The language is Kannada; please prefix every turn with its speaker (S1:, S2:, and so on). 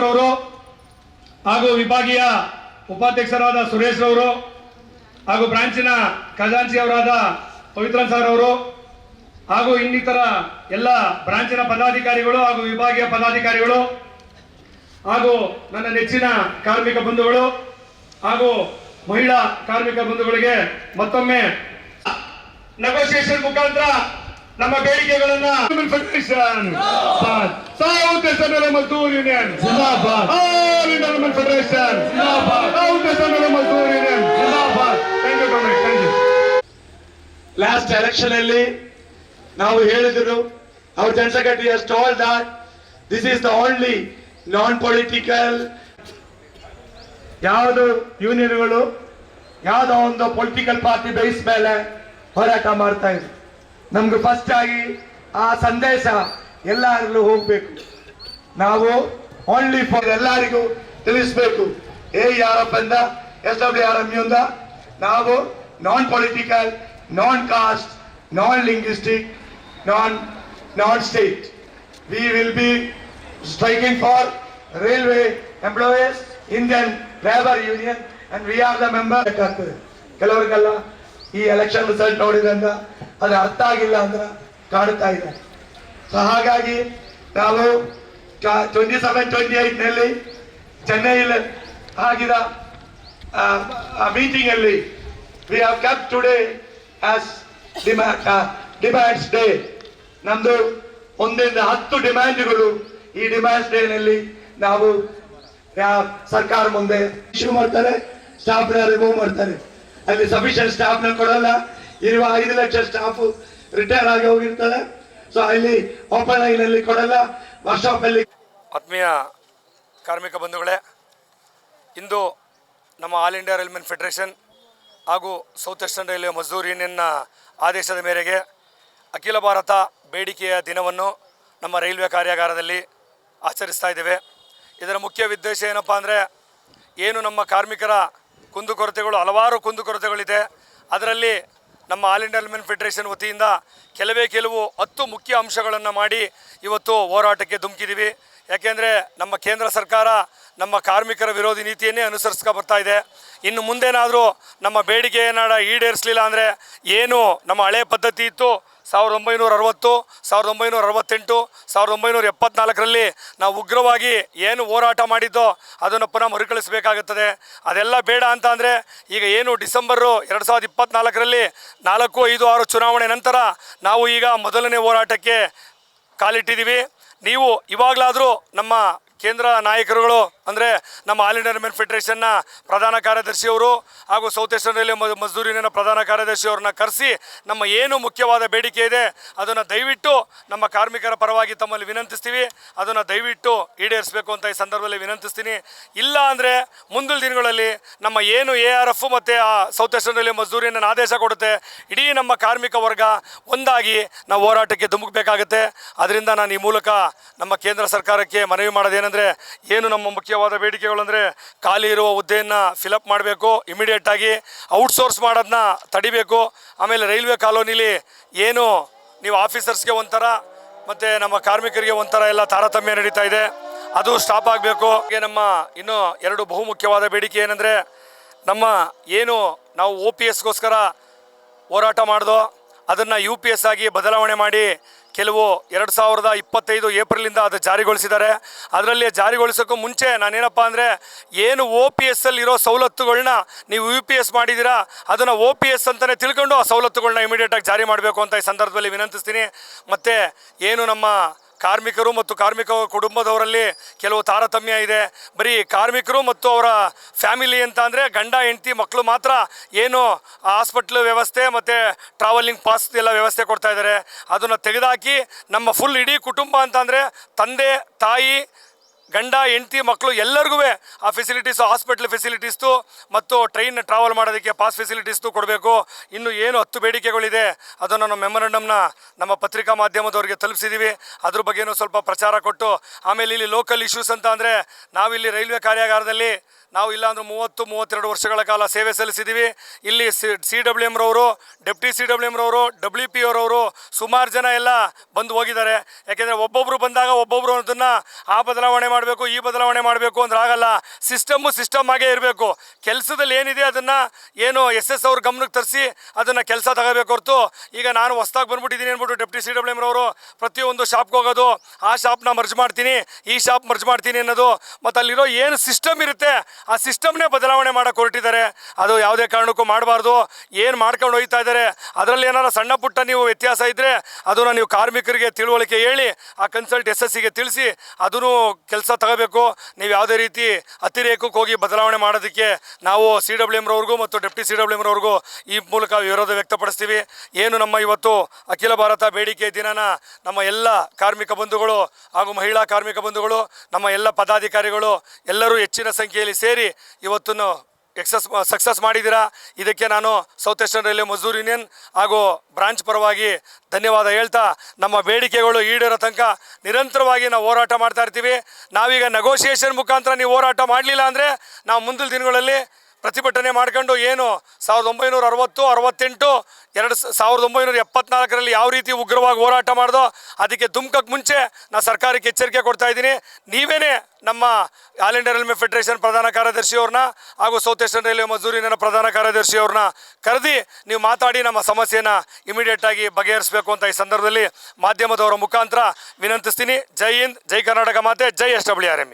S1: ರವರು ಹಾಗೂ ವಿಭಾಗೀಯ ಉಪಾಧ್ಯಕ್ಷರಾದ ಸುರೇಶ್ ರವರು ಹಾಗೂ ಬ್ರಾಂಚಿನ ಖಜಾಂಚಿ ಅವರಾದ ಪವಿತ್ರನ್ ಸರ್ ಅವರು ಹಾಗೂ ಇನ್ನಿತರ ಎಲ್ಲ ಬ್ರಾಂಚಿನ ಪದಾಧಿಕಾರಿಗಳು ಹಾಗೂ ವಿಭಾಗೀಯ ಪದಾಧಿಕಾರಿಗಳು ಹಾಗೂ ನನ್ನ ನೆಚ್ಚಿನ ಕಾರ್ಮಿಕ ಬಂಧುಗಳು ಹಾಗೂ ಮಹಿಳಾ ಕಾರ್ಮಿಕ ಬಂಧುಗಳಿಗೆ ಮತ್ತೊಮ್ಮೆ ನೆಗೋಸಿಯೇಷನ್ ಮುಖಾಂತರ ನಮ್ಮ ಬೇಡಿಕೆಗಳನ್ನ federation south Mazdoor union. All Indian federation. South eastern Mazdoor union. Thank you thank you
S2: last election ಅಲ್ಲಿ ನಾವು ಹೇಳಿದ್ರು our ಜನರಲ್ ಎಷ್ಟು has told that this is the only non political ಯಾವುದು ಯೂನಿಯನ್ಗಳು ಯಾವುದೋ ಒಂದು ಪೊಲಿಟಿಕಲ್ ಪಾರ್ಟಿ ಬೇಸ್ ಮೇಲೆ ಹೋರಾಟ ಮಾಡ್ತಾ ಇದ್ರು. ನಮ್ಗೆ ಫಸ್ಟ್ ಆಗಿ ಆ ಸಂದೇಶ ಎಲ್ಲರಲ್ಲೂ ಹೋಗ್ಬೇಕು. ನಾವು ಓನ್ಲಿ ಫಾರ್ ಎಲ್ಲರಿಗೂ ತಿಳಿಸ್ಬೇಕು. ಏ ಯಾರಪ್ಪ ಅಂದ, ಎಸ್ ಡಬ್ಲ್ಯೂ ಆರ್ ಎಂ ನಾವು non political non caste non linguistic non non state we will be striking for railway employees Indian labour union and we are the member ಕೆಲವರಿಗೆಲ್ಲ ಈ ಎಲೆಕ್ಷನ್ ರಿಸಲ್ಟ್ ನೋಡಿದ್ರಿಂದ ಅದು ಅರ್ಥ ಆಗಿಲ್ಲ ಅಂದ್ರೆ ಕಾಡುತ್ತಾ ಇದೆ ಸೊ ಹಾಗಾಗಿ ನಾವು ಟ್ವೆಂಟಿ ಸೆವೆನ್ ಟ್ವೆಂಟಿ ಏಟ್ನಲ್ಲಿ ಚೆನ್ನೈಯಲ್ಲಿ ಆಗಿದ ಮೀಟಿಂಗ್ ಅಲ್ಲಿ we have cap today as demands day ನಮ್ದು ಒಂದಿಂದ ಹತ್ತು ಡಿಮ್ಯಾಂಡ್ಗಳು ಈ ಡಿಮ್ಯಾಂಡ್ಸ್ ಡೇ ನಲ್ಲಿ ನಾವು ಸರ್ಕಾರ ಮುಂದೆ ಇಶ್ಯೂ ಮಾಡ್ತಾರೆ ಸ್ಟಾಫ್ನ ರಿಮೂವ್ ಮಾಡ್ತಾರೆ. ಅಲ್ಲಿ ಸಫಿಷಿಯಂಟ್ ಸ್ಟಾಫ್ನ ಕೊಡಲ್ಲ. ಇರುವ ಐದು ಲಕ್ಷ ಸ್ಟಾಫ್ ರಿಟೈರ್ ಆಗಿ ಹೋಗಿರ್ತಾರೆ. ಸೊ ಅಲ್ಲಿ ಓಪನ್ನಲ್ಲಿ ಕೊಡಲ್ಲ ವರ್ಕ್ಶಾಪಲ್ಲಿ
S3: ಆತ್ಮೀಯ ಕಾರ್ಮಿಕ ಬಂಧುಗಳೇ, ಇಂದು ನಮ್ಮ ಆಲ್ ಇಂಡಿಯಾ ರೈಲ್ವೆನ್ ಫೆಡರೇಷನ್ ಹಾಗೂ ಸೌತ್ ವೆಸ್ಟರ್ನ್ ರೈಲ್ವೆ ಮಜ್ದೂರ್ ಯೂನಿಯನ್ನ ಆದೇಶದ ಮೇರೆಗೆ ಅಖಿಲ ಭಾರತ ಬೇಡಿಕೆಯ ದಿನವನ್ನು ನಮ್ಮ ರೈಲ್ವೆ ಕಾರ್ಯಾಗಾರದಲ್ಲಿ ಆಚರಿಸ್ತಾ ಇದ್ದೇವೆ. ಇದರ ಮುಖ್ಯ ಉದ್ದೇಶ ಏನಪ್ಪ ಅಂದರೆ, ಏನು ನಮ್ಮ ಕಾರ್ಮಿಕರ ಕುಂದುಕೊರತೆಗಳು, ಹಲವಾರು ಕುಂದುಕೊರತೆಗಳಿದೆ. ಅದರಲ್ಲಿ ನಮ್ಮ ಆಲ್ ಇಂಡಿಯಾ ಮೆನ್ ಫೆಡರೇಷನ್ ವತಿಯಿಂದ ಕೆಲವೇ ಕೆಲವು ಹತ್ತು ಮುಖ್ಯ ಅಂಶಗಳನ್ನು ಮಾಡಿ ಇವತ್ತು ಹೋರಾಟಕ್ಕೆ ಧುಮುಕಿದ್ದೀವಿ. ಯಾಕೆಂದರೆ ನಮ್ಮ ಕೇಂದ್ರ ಸರ್ಕಾರ ನಮ್ಮ ಕಾರ್ಮಿಕರ ವಿರೋಧಿ ನೀತಿಯನ್ನೇ ಅನುಸರಿಸ್ಕೊ ಬರ್ತಾ ಇದೆ. ಇನ್ನು ಮುಂದೇನಾದರೂ ನಮ್ಮ ಬೇಡಿಕೆ ಏನಾಡ ಈಡೇರಿಸಲಿಲ್ಲ ಅಂದರೆ ಏನು ನಮ್ಮ ಹಳೆ ಪದ್ಧತಿ ಇತ್ತು ಸಾವಿರದ ಒಂಬೈನೂರ ಅರವತ್ತು ಸಾವಿರದ ಒಂಬೈನೂರ ಅರವತ್ತೆಂಟು ಸಾವಿರದ ಒಂಬೈನೂರ ಎಪ್ಪತ್ನಾಲ್ಕರಲ್ಲಿ ನಾವು ಉಗ್ರವಾಗಿ ಏನು ಹೋರಾಟ ಮಾಡಿದ್ದೋ ಅದನ್ನು ಪುನಃ ಮರುಕಳಿಸಬೇಕಾಗುತ್ತದೆ. ಅದೆಲ್ಲ ಬೇಡ ಅಂತ ಅಂದರೆ ಈಗ ಏನು ಡಿಸೆಂಬರು ಎರಡು ಸಾವಿರದ ಇಪ್ಪತ್ನಾಲ್ಕರಲ್ಲಿ ನಾಲ್ಕು, ಐದು, ಆರು ಚುನಾವಣೆ ನಂತರ ನಾವು ಈಗ ಮೊದಲನೇ ಹೋರಾಟಕ್ಕೆ ಕಾಲಿಟ್ಟಿದ್ದೀವಿ. ನೀವು ಇವಾಗಲಾದರೂ ನಮ್ಮ ಕೇಂದ್ರ ನಾಯಕರುಗಳು, ಅಂದರೆ ನಮ್ಮ ಆಲ್ ಇಂಡಿಯನ್ ಮೆನ್ ಫೆಡರೇಷನ್ನ ಪ್ರಧಾನ ಕಾರ್ಯದರ್ಶಿಯವರು ಹಾಗೂ ಸೌತ್ ಈಸ್ಟರ್ನ್ ರೈಲ್ವೆ ಮ- ಮಜ್ದೂರ್ ಯೂನಿಯನ್ನ ಪ್ರಧಾನ ಕಾರ್ಯದರ್ಶಿಯವ್ರನ್ನ ಕರೆಸಿ ನಮ್ಮ ಏನು ಮುಖ್ಯವಾದ ಬೇಡಿಕೆ ಇದೆ, ಅದನ್ನು ದಯವಿಟ್ಟು ನಮ್ಮ ಕಾರ್ಮಿಕರ ಪರವಾಗಿ ತಮ್ಮಲ್ಲಿ ವಿನಂತಿಸ್ತೀವಿ. ಅದನ್ನು ದಯವಿಟ್ಟು ಈಡೇರಿಸಬೇಕು ಅಂತ ಈ ಸಂದರ್ಭದಲ್ಲಿ ವಿನಂತಿಸ್ತೀನಿ. ಇಲ್ಲ ಅಂದರೆ ಮುಂದಿನ ದಿನಗಳಲ್ಲಿ ನಮ್ಮ ಏನು ಎ ಆರ್ ಎಫ್ ಮತ್ತು ಆ south eastern railway Mazdoor union ಆದೇಶ ಕೊಡುತ್ತೆ, ಇಡೀ ನಮ್ಮ ಕಾರ್ಮಿಕ ವರ್ಗ ಒಂದಾಗಿ ನಾವು ಹೋರಾಟಕ್ಕೆ ಧುಮುಕಬೇಕಾಗುತ್ತೆ. ಅದರಿಂದ ನಾನು ಈ ಮೂಲಕ ನಮ್ಮ ಕೇಂದ್ರ ಸರ್ಕಾರಕ್ಕೆ ಮನವಿ ಮಾಡೋದೇನೆಂದರೆ ಏನು ನಮ್ಮ ಮುಖ್ಯವಾದ ಬೇಡಿಕೆಗಳು ಅಂದರೆ ಖಾಲಿ ಇರುವ ಹುದ್ದೆಯನ್ನು ಫಿಲಪ್ ಮಾಡಬೇಕು ಇಮಿಡಿಯೇಟಾಗಿ ಔಟ್ಸೋರ್ಸ್ ಮಾಡೋದನ್ನ ತಡಿಬೇಕು. ಆಮೇಲೆ ರೈಲ್ವೆ ಕಾಲೋನಿಲಿ ಏನು ನೀವು ಆಫೀಸರ್ಸ್ಗೆ ಒಂಥರ ಮತ್ತು ನಮ್ಮ ಕಾರ್ಮಿಕರಿಗೆ ಒಂಥರ ಎಲ್ಲ ತಾರತಮ್ಯ ನಡೀತಾ ಇದೆ. ಅದು ಸ್ಟಾಪ್ ಆಗಬೇಕು. ಹಾಗೆ ನಮ್ಮ ಇನ್ನು ಎರಡು ಬಹುಮುಖ್ಯವಾದ ಬೇಡಿಕೆ ಏನಂದರೆ ನಮ್ಮ ಏನು ನಾವು ಒ ಪಿ ಎಸ್ಗೋಸ್ಕರ ಹೋರಾಟ ಮಾಡ್ದೋ ಅದನ್ನು ಯು ಪಿ ಎಸ್ ಆಗಿ ಬದಲಾವಣೆ ಮಾಡಿ ಕೆಲವು ಎರಡು ಸಾವಿರದ ಇಪ್ಪತ್ತೈದು ಏಪ್ರಿಲಿಂದ ಅದು ಜಾರಿಗೊಳಿಸಿದ್ದಾರೆ. ಅದರಲ್ಲಿ ಜಾರಿಗೊಳಿಸೋಕ್ಕೂ ಮುಂಚೆ ನಾನೇನಪ್ಪ ಅಂದರೆ ಏನು ಒ ಪಿ ಎಸ್ ಸವಲತ್ತುಗಳನ್ನ ನೀವು ಯು ಪಿ ಎಸ್ ಮಾಡಿದ್ದೀರಾ ಅದನ್ನು ಒ ಪಿ ಎಸ್ ಅಂತಲೇ ತಿಳ್ಕೊಂಡು ಆ ಸವಲತ್ತುಗಳನ್ನ ಇಮಿಡಿಯೇಟಾಗಿ ಜಾರಿ ಮಾಡಬೇಕು ಅಂತ ಈ ಸಂದರ್ಭದಲ್ಲಿ ವಿನಂತಿಸ್ತೀನಿ. ಮತ್ತು ಏನು ನಮ್ಮ ಕಾರ್ಮಿಕರು ಮತ್ತು ಕಾರ್ಮಿಕ ಕುಟುಂಬದವರಲ್ಲಿ ಕೆಲವು ತಾರತಮ್ಯ ಇದೆ. ಬರೀ ಕಾರ್ಮಿಕರು ಮತ್ತು ಅವರ ಫ್ಯಾಮಿಲಿ ಅಂತ ಅಂದರೆ ಗಂಡ, ಹೆಂಡತಿ ಮಕ್ಕಳು ಮಾತ್ರ ಏನು ಹಾಸ್ಪಿಟ್ಲ್ ವ್ಯವಸ್ಥೆ ಮತ್ತು ಟ್ರಾವೆಲಿಂಗ್ ಪಾಸ್ ಎಲ್ಲ ವ್ಯವಸ್ಥೆ ಕೊಡ್ತಾ ಇದ್ದಾರೆ. ಅದನ್ನು ತೆಗೆದುಹಾಕಿ ನಮ್ಮ ಫುಲ್ ಇಡೀ ಕುಟುಂಬ ಅಂತಂದರೆ ತಂದೆ, ತಾಯಿ ಗಂಡ, ಹೆಂಡತಿ, ಮಕ್ಕಳು ಎಲ್ಲರಿಗೂ ಆ ಫೆಸಿಲಿಟೀಸು ಹಾಸ್ಪಿಟ್ಲ್ ಫೆಸಿಲಿಟೀಸ್ದು ಮತ್ತು ಟ್ರೈನ್ ಟ್ರಾವೆಲ್ ಮಾಡೋದಕ್ಕೆ ಪಾಸ್ ಫೆಸಿಲಿಟೀಸ್ದು ಕೊಡಬೇಕು. ಇನ್ನು ಏನು ಹತ್ತು ಬೇಡಿಕೆಗಳಿದೆ, ಅದನ್ನು ನಾವು ಮೆಮೊರಂಡಮ್ನ ನಮ್ಮ ಪತ್ರಿಕಾ ಮಾಧ್ಯಮದವರಿಗೆ ತಲುಪಿಸಿದ್ದೀವಿ ಅದ್ರ ಬಗ್ಗೆನೂ ಸ್ವಲ್ಪ ಪ್ರಚಾರ ಕೊಟ್ಟು, ಆಮೇಲೆ ಇಲ್ಲಿ ಲೋಕಲ್ ಇಶ್ಯೂಸ್ ಅಂತ ಅಂದರೆ ನಾವಿಲ್ಲಿ ರೈಲ್ವೆ ಕಾರ್ಯಾಗಾರದಲ್ಲಿ ನಾವು ಇಲ್ಲಾಂದ್ರೆ ಮೂವತ್ತು, ಮೂವತ್ತೆರಡು ವರ್ಷಗಳ ಕಾಲ ಸೇವೆ ಸಲ್ಲಿಸಿದ್ದೀವಿ ಇಲ್ಲಿ ಸಿ ಡಬ್ಲ್ಯೂ ಎಮ್ರವರು ಡೆಪ್ಟಿ ಸಿ ಡಬ್ಲ್ಯೂ ಎಮ್ರವರು ಡಬ್ಲ್ಯೂ ಪಿ ಅವರವರು ಸುಮಾರು ಜನ ಎಲ್ಲ ಬಂದು ಹೋಗಿದ್ದಾರೆ. ಯಾಕೆಂದರೆ ಒಬ್ಬೊಬ್ಬರು ಬಂದಾಗ ಒಬ್ಬೊಬ್ಬರು ಅದನ್ನು ಆ ಬದಲಾವಣೆ ಮಾಡಬೇಕು, ಈ ಬದಲಾವಣೆ ಮಾಡಬೇಕು ಅಂದ್ರೆ ಆಗಲ್ಲ. ಸಿಸ್ಟಮ್ಮು ಸಿಸ್ಟಮ್ ಆಗೇ ಇರಬೇಕು. ಕೆಲಸದಲ್ಲಿ ಏನಿದೆ ಅದನ್ನು ಏನು ಎಸ್ ಎಸ್ ಅವ್ರ ಗಮನಕ್ಕೆ ತರಿಸಿ ಅದನ್ನು ಕೆಲಸ ತಗೋಬೇಕು ಹೊರತು. ಈಗ ನಾನು ಹೊಸ್ದಾಗಿ ಬಂದ್ಬಿಟ್ಟಿದ್ದೀನಿ ಅಂದ್ಬಿಟ್ಟು ಡೆಪ್ಟಿ ಸಿ ಡಬ್ಲ್ಯೂ ಅವರು ಪ್ರತಿಯೊಂದು ಶಾಪ್ಗೆ ಹೋಗೋದು, ಆ ಶಾಪ್ನ ಮರ್ಜ್ ಮಾಡ್ತೀನಿ, ಈ ಶಾಪ್ ಮರ್ಜ್ ಮಾಡ್ತೀನಿ ಅನ್ನೋದು. ಮತ್ತು ಅಲ್ಲಿರೋ ಏನು ಸಿಸ್ಟಮ್ ಇರುತ್ತೆ, ಆ ಸಿಸ್ಟಮ್ನೇ ಬದಲಾವಣೆ ಮಾಡೋಕೆ ಹೊರಟಿದ್ದಾರೆ. ಅದು ಯಾವುದೇ ಕಾರಣಕ್ಕೂ ಮಾಡಬಾರ್ದು. ಏನು ಮಾಡ್ಕೊಂಡು ಹೋಗ್ತಾ ಇದ್ದಾರೆ, ಅದರಲ್ಲಿ ಏನಾರು ಸಣ್ಣ ಪುಟ್ಟ ನೀವು ವ್ಯತ್ಯಾಸ ಇದ್ದರೆ ಅದನ್ನು ನೀವು ಕಾರ್ಮಿಕರಿಗೆ ತಿಳುವಳಿಕೆ ಹೇಳಿ ಆ ಕನ್ಸಲ್ಟ್ ಎಸ್ ಎಸ್ ಸಿಗೆ ತಿಳಿಸಿ ಅದನ್ನು ಕೆಲಸ ತಗೋಬೇಕು. ನೀವು ಯಾವುದೇ ರೀತಿ ಅತಿರೇಕಕ್ಕೆ ಹೋಗಿ ಬದಲಾವಣೆ ಮಾಡೋದಕ್ಕೆ ನಾವು ಸಿ ಡಬ್ಲ್ಯೂ ಎಮ್ರವ್ರಿಗೂ ಮತ್ತು ಡೆಪ್ಟಿ ಸಿ ಡಬ್ಲ್ಯೂ ಎಮ್ರವ್ರಿಗೂ ಈ ಮೂಲಕ ವಿರೋಧ ವ್ಯಕ್ತಪಡಿಸ್ತೀವಿ. ಏನು ನಮ್ಮ ಇವತ್ತು ಅಖಿಲ ಭಾರತ ಬೇಡಿಕೆ ದಿನನ ನಮ್ಮ ಎಲ್ಲ ಕಾರ್ಮಿಕ ಬಂಧುಗಳು ಹಾಗೂ ಮಹಿಳಾ ಕಾರ್ಮಿಕ ಬಂಧುಗಳು, ನಮ್ಮ ಎಲ್ಲ ಪದಾಧಿಕಾರಿಗಳು ಎಲ್ಲರೂ ಹೆಚ್ಚಿನ ಸಂಖ್ಯೆಯಲ್ಲಿ ಸೇರಿ ಇವತ್ತನ್ನು ಎಕ್ಸಸ್ ಸಕ್ಸಸ್ ಮಾಡಿದ್ದೀರಾ? ಇದಕ್ಕೆ ನಾನು south western railway Mazdoor union ಹಾಗೂ ಬ್ರಾಂಚ್ ಪರವಾಗಿ ಧನ್ಯವಾದ ಹೇಳ್ತಾ, ನಮ್ಮ ಬೇಡಿಕೆಗಳು ಈಡೇರೋ ತನಕ ನಿರಂತರವಾಗಿ ನಾವು ಹೋರಾಟ ಮಾಡ್ತಾ ಇರ್ತೀವಿ. ನಾವೀಗ ನೆಗೋಷಿಯೇಷನ್ ಮುಖಾಂತರ ನೀವು ಹೋರಾಟ ಮಾಡಲಿಲ್ಲ ಅಂದರೆ ನಾವು ಮುಂದಿನ ದಿನಗಳಲ್ಲಿ ಪ್ರತಿಭಟನೆ ಮಾಡ್ಕೊಂಡು ಏನು ಸಾವಿರದ ಒಂಬೈನೂರ ಅರವತ್ತು, ಅರವತ್ತೆಂಟು, ಎರಡು ಸಾವಿರದ ಒಂಬೈನೂರ ಎಪ್ಪತ್ನಾಲ್ಕರಲ್ಲಿ ಯಾವ ರೀತಿ ಉಗ್ರವಾಗಿ ಹೋರಾಟ ಮಾಡ್ದೋ ಅದಕ್ಕೆ ಧುಮ್ಕಕ್ಕೆ ಮುಂಚೆ ನಾನು ಸರ್ಕಾರಕ್ಕೆ ಎಚ್ಚರಿಕೆ ಕೊಡ್ತಾ ಇದ್ದೀನಿ. ನೀವೇ ನಮ್ಮ ಆಲ್ ಇಂಡಿಯಾ ರೈಲ್ವೆ ಫೆಡರೇಷನ್ ಪ್ರಧಾನ ಕಾರ್ಯದರ್ಶಿಯವ್ರನ್ನ ಹಾಗೂ ಸೌತ್ ಈಸ್ಟರ್ನ್ ರೈಲ್ವೆ ಮಜೂರಿನ ಪ್ರಧಾನ ಕಾರ್ಯದರ್ಶಿಯವ್ರನ್ನ ಕರೆದಿ ನೀವು ಮಾತಾಡಿ ನಮ್ಮ ಸಮಸ್ಯೆನ ಇಮಿಡಿಯೇಟಾಗಿ ಬಗೆಹರಿಸಬೇಕು ಅಂತ ಈ ಸಂದರ್ಭದಲ್ಲಿ ಮಾಧ್ಯಮದವರ ಮುಖಾಂತರ ವಿನಂತಿಸ್ತೀನಿ. ಜೈ ಹಿಂದ್, ಜೈ ಕರ್ನಾಟಕ ಮಾತೆ, ಜೈ ಎಸ್ ಡಬ್ಲ್ಯೂ ಆರ್ ಎಂ